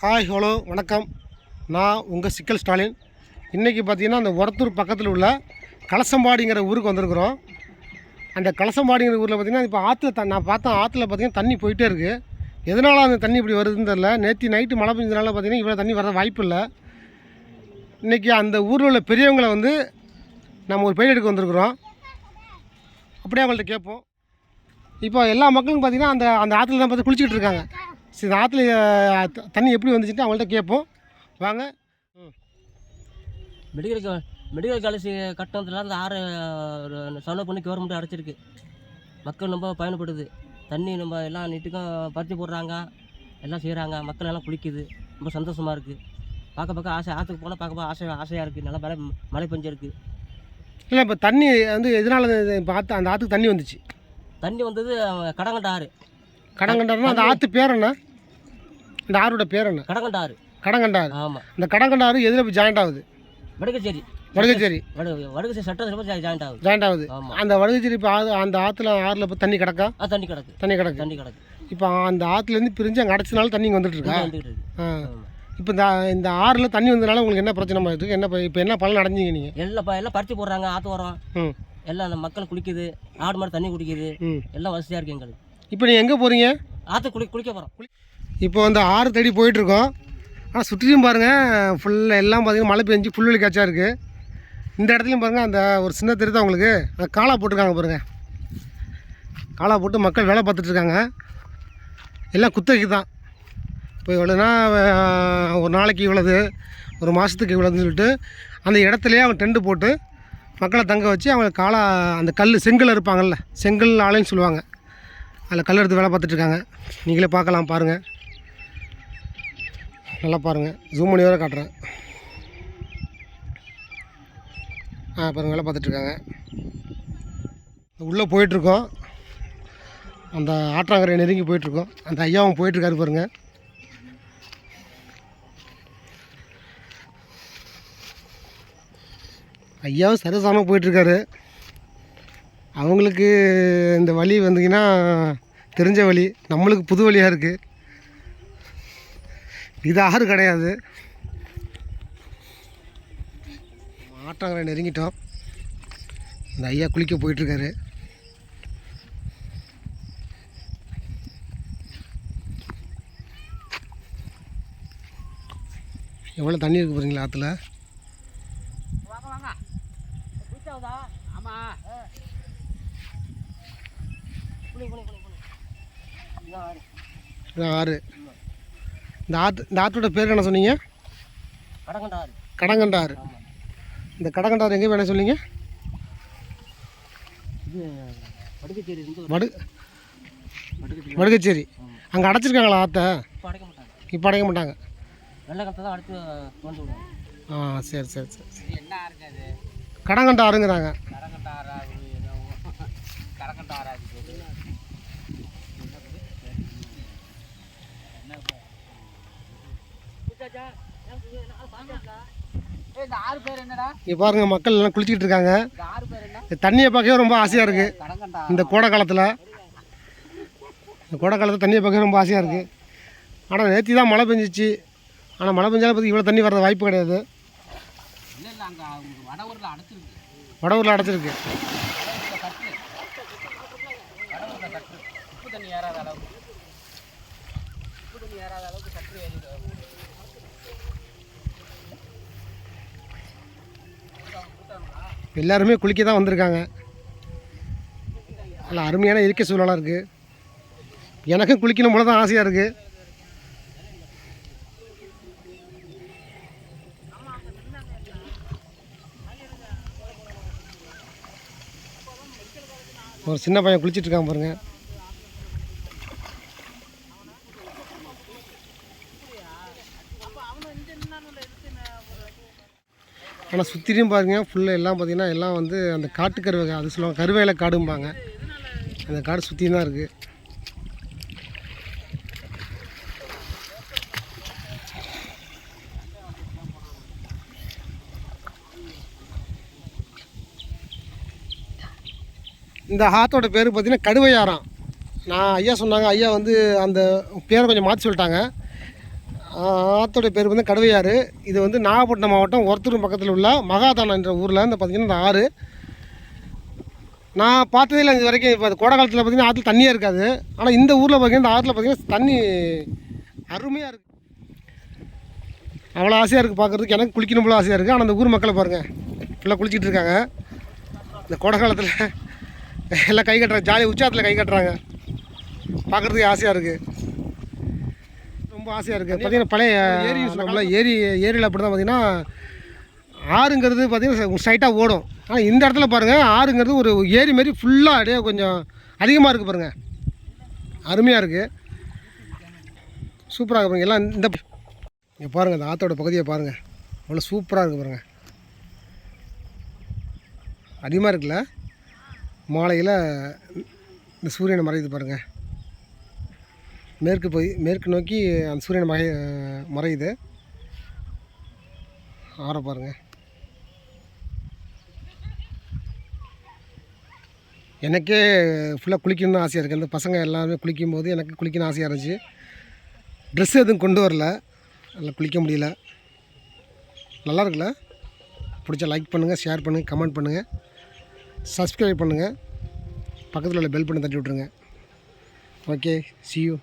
Hi hello வணக்கம். நான் உங்கள் சிக்கல் ஸ்டாலின். இன்றைக்கி பார்த்தீங்கன்னா அந்த ஒரத்தூர் பக்கத்தில் உள்ள கலசம்பாடிங்கிற ஊருக்கு வந்திருக்கிறோம். அந்த கலசம்பாடிங்கிற ஊரில் பார்த்தீங்கன்னா இப்போ ஆற்றுல த நான் பார்த்தேன் ஆற்றுல பார்த்தீங்கன்னா தண்ணி போயிட்டே இருக்குது எதனால் அந்த தண்ணி இப்படி வருதுன்னு தெரில நேற்று நைட்டு மழை பெஞ்சதுனால பார்த்தீங்கன்னா இவ்வளோ தண்ணி வர வாய்ப்பு இல்லை. இன்றைக்கி அந்த ஊரில் உள்ள பெரியவங்களை வந்து நம்ம ஒரு பேர் எடுக்க வந்திருக்கிறோம். அப்படியே அவங்கள்ட்ட கேட்போம். இப்போ எல்லா மக்களும் பார்த்தீங்கன்னா அந்த அந்த ஆற்றுல தான் பார்த்து குளிச்சுக்கிட்டு இருக்காங்க. சரி ஆற்றுல தண்ணி எப்படி வந்துச்சுட்டு அவங்கள்ட்ட கேட்போம். வாங்க. மெடிக்கல் மெடிக்கல் காலேஜ் கட்டணத்தில் அந்த ஆறு செலவு பண்ணி கவர்மெண்ட் அடைச்சிருக்கு. மக்கள் ரொம்ப பயன்படுது. தண்ணி நம்ம எல்லாம் நீட்டுக்கும் பருத்தி போடுறாங்க. எல்லாம் செய்கிறாங்க மக்கள் எல்லாம் குளிக்குது. ரொம்ப சந்தோஷமாக இருக்குது பார்க்க பார்க்க ஆசை ஆற்றுக்கு போனால் பார்க்க பார்க்க ஆசை ஆசையாக இருக்குது நல்லா மழை மழை பெஞ்சிருக்கு. இல்லை இப்போ தண்ணி வந்து எதனால இப்போ ஆற்று அந்த ஆற்றுக்கு தண்ணி வந்துச்சு? தண்ணி வந்தது கடங்கண்ட ஆறு. கடங்கண்டாருன்னா அந்த ஆற்று பேர் என்ன இந்த ஆறோட பேர் என்ன கடங்கண்ட ஆறு கடங்கண்டாறு. ஆமாம் இந்த கடங்கண்டாறு எதில் போய் ஜாயிண்ட் ஆகுது? வடுகச்சேரி. வடுகச்சேரி. வடு வடுகச்சேரி சட்டத்தில் ஜாயிண்ட் ஆகுது. ஜாயிண்ட் ஆகுது. அந்த வடுகச்சேரி இப்போ அந்த ஆற்றுல ஆறில் இப்போ தண்ணி கிடக்கா? ஆ தண்ணி கிடக்கு. தண்ணி கிடக்கு. தண்ணி கிடக்கு. இப்போ அந்த ஆற்றுலேருந்து பிரிஞ்சு அங்கே அடைச்சனால தண்ணி இங்கே வந்துட்டு இருக்கா? ஆ. இப்போ இந்த இந்த ஆறில் தண்ணி வந்ததுனால உங்களுக்கு என்ன பிரச்சனை இருக்குது என்ன இப்போ என்ன பலன் அடைஞ்சிங்க நீங்கள் எல்லாம் எல்லாம் பருத்தி போடுறாங்க ஆற்று உரம். ம். எல்லாம் அந்த மக்கள் குளிக்குது ஆடு மாடு தண்ணி குடிக்குது. எல்லாம் வசதியாக இருக்குது எங்களுக்கு. இப்போ நீங்கள் எங்கே போகிறீங்க ஆற்று குளி குளிக்க போகிறோம் இப்போ வந்து ஆறு தேடி போயிட்டுருக்கோம். ஆனால் சுற்றியும் பாருங்கள் ஃபுல்லாக எல்லாம் பார்த்தீங்கன்னா மழை பெஞ்சு புல்வெளி காய்ச்சா இருக்குது இந்த இடத்துலையும் பாருங்கள் அந்த ஒரு சின்ன தெரியுதா உங்களுக்கு. அந்த காலா போட்டிருக்காங்க பாருங்கள் காலா போட்டு மக்கள் வேலை பார்த்துட்டு இருக்காங்க. எல்லாம் குத்தகைக்கு தான். இப்போ இவ்வளோனா ஒரு நாளைக்கு இவ்வளவு ஒரு மாதத்துக்கு இவ்வளோன்னு சொல்லிட்டு அந்த இடத்துலையே அவங்க டென்ட் போட்டு மக்களை தங்க வச்சு அவங்க காலா அந்த கல் செங்கல் இருப்பாங்கல்ல செங்கல் ஆலைன்னு சொல்லுவாங்க. அதில் கல் எடுத்து வேலை பார்த்துட்ருக்காங்க. நீங்களே பார்க்கலாம் பாருங்கள் நல்லா பாருங்கள் ஜூம் பண்ணி வேறு காட்டுறேன். ஆ பாருங்கள் வேலை பார்த்துட்ருக்காங்க. உள்ளே போயிட்டுருக்கோம். அந்த ஆற்றாங்கரை நெருங்கி போயிட்டுருக்கோம். அந்த ஐயாவும் போயிட்டுருக்காரு பாருங்கள் ஐயாவும் சரிசாமல் போயிட்டுருக்காரு. அவங்களுக்கு இந்த வழி வந்தீங்கன்னா தெரிஞ்ச வழி நம்மளுக்கு புது வழியாக இருக்குது இது ஆறு கிடையாது. ஆட்டாங்கரை நெருங்கிட்டோம். இந்த ஐயா குளிக்க போயிட்டுருக்காரு. எவ்வளோ தண்ணி இருக்கு பாருங்களா ஆற்றுல வாங்க வாங்க குளிச்சாவதா ஆமாம் குளி குளி குளி குளி இதான் ஆறு. இந்த ஆற்று இந்த ஆற்றோட பேர் என்ன சொன்னீங்க? கடங்கண்டாறு. ஆமாம் இந்த கடங்கண்டாறு எங்கே வேணும் சொன்னீங்க வடு வடுகச்சேரி அங்கே அடைச்சிருக்காங்களா ஆற்றை இப்போ அடைக்க மாட்டாங்க. ஆ சரி சரி சரி இது என்ன ஆறுங்க அது கடங்கண்ட ஆறுங்கிறாங்க கடங்கண்ட ஆறா கடங்கண்ட ஆறா இந்த ஆறு பேர் என்னடா இங்கே பாருங்கள் மக்கள் எல்லாம் குளிச்சிக்கிட்டு இருக்காங்க. இந்த தண்ணியை பார்க்கவே ரொம்ப ஆசையாக இருக்குது இந்த கோடை காலத்தில் இந்த கோடை காலத்தில் தண்ணியை பார்க்கவே ரொம்ப ஆசையாக இருக்குது ஆனால் நேற்று தான் மழை பெஞ்சிச்சு. ஆனால் மழை பெஞ்சாலும் பற்றி இவ்வளோ தண்ணி வர்றது வாய்ப்பு கிடையாது. அடைச்சிருக்கு வடவூரில் அடைச்சிருக்கு. தண்ணி ஏறாத அளவுக்கு. தண்ணி ஏறாத அளவுக்கு எல்லாருமே குளிக்க தான் வந்திருக்காங்க. நல்ல அருமையான இயற்கை சூழலாக இருக்குது எனக்கும் குளிக்கணும் போல தான் ஆசையாக இருக்குது ஒரு சின்ன பையன் குளிச்சிட்டு இருக்கான் ஆனால் சுற்றிலும் பாருங்க ஃபுல்லாக எல்லாம் பார்த்தீங்கன்னா எல்லாம் வந்து அந்த காட்டு கருவை அது சொல்லுவாங்க கருவேல காடும்பாங்க. அந்த காடு சுற்றி தான் இருக்குது இந்த ஆத்தோட பேர் பார்த்திங்கன்னா கடுவையாரம். நான் ஐயா சொன்னாங்க ஐயா வந்து அந்த பேரை கொஞ்சம் மாற்றி சொல்லிட்டாங்க. ஆற்றுடைய பேர் வந்து கடவையாறு. இது வந்து நாகப்பட்டினம் மாவட்டம் ஒருத்தூர் பக்கத்தில் உள்ள மகாதானம் என்ற ஊரில் வந்து பார்த்திங்கன்னா இந்த ஆறு. நான் பார்த்ததில் இது வரைக்கும். இப்போ கோடை காலத்தில் பார்த்திங்கன்னா ஆற்றுல தண்ணியாக இருக்காது. ஆனால் இந்த ஊரில் பார்த்திங்கன்னா இந்த ஆற்றுல பார்த்திங்கன்னா தண்ணி அருமையாக இருக்குது அவ்வளோ ஆசையாக இருக்குது பார்க்குறதுக்கு எனக்கு குளிக்கணும் போல ஆசையாக இருக்குது ஆனால் அந்த ஊர் மக்களை பாருங்கள் ஃபுல்லாக குளிச்சிட்டு இருக்காங்க. இந்த கோடை காலத்தில் எல்லாம் கை கட்டுறாங்க. ஜாலியாக உச்சாத்தில் கை கட்டுறாங்க. பார்க்குறதுக்கு ஆசையாக இருக்குது ரொம்ப ஆசையாக இருக்குது பார்த்தீங்கன்னா பழைய ஏரி நம்மள ஏரி ஏரியில் அப்படி தான் பார்த்தீங்கன்னா ஆறுங்கிறது பார்த்தீங்கன்னா ஸ்ட்ரைட்டாக ஓடும். ஆனால் இந்த இடத்துல பாருங்கள் ஆறுங்கிறது ஒரு ஏரி மாரி ஃபுல்லாக அப்படியே கொஞ்சம் அதிகமாக இருக்குது பாருங்கள் அருமையாக இருக்குது சூப்பராக பாருங்க. எல்லாம் இந்த இங்கே பாருங்கள் இந்த ஆற்றோட பகுதியை பாருங்கள் அவ்வளோ சூப்பராக இருக்குது பாருங்கள் அதிகமாக இருக்குல்ல? மாலையில் இந்த சூரியனை மறையுது பாருங்கள் மேற்கு போய் மேற்கு நோக்கி அந்த சூரியன் மறை மறையுது. ஆற பாருங்க. எனக்கே ஃபுல்லாக குளிக்கணும்னு ஆசையாக இருக்குது அந்த பசங்க எல்லாருமே குளிக்கும் போது எனக்கு குளிக்கணும்னு ஆசையாக இருந்துச்சு. ட்ரெஸ் எதுவும் கொண்டு வரல. அதில் குளிக்க முடியல. நல்லா இருக்குல்ல? பிடிச்சா லைக் பண்ணுங்கள் ஷேர் பண்ணுங்கள் கமெண்ட் பண்ணுங்கள் சப்ஸ்கிரைப் பண்ணுங்கள் பக்கத்தில் உள்ள பெல் பண்ணி தட்டி விட்ருங்க ஓகே சி யூ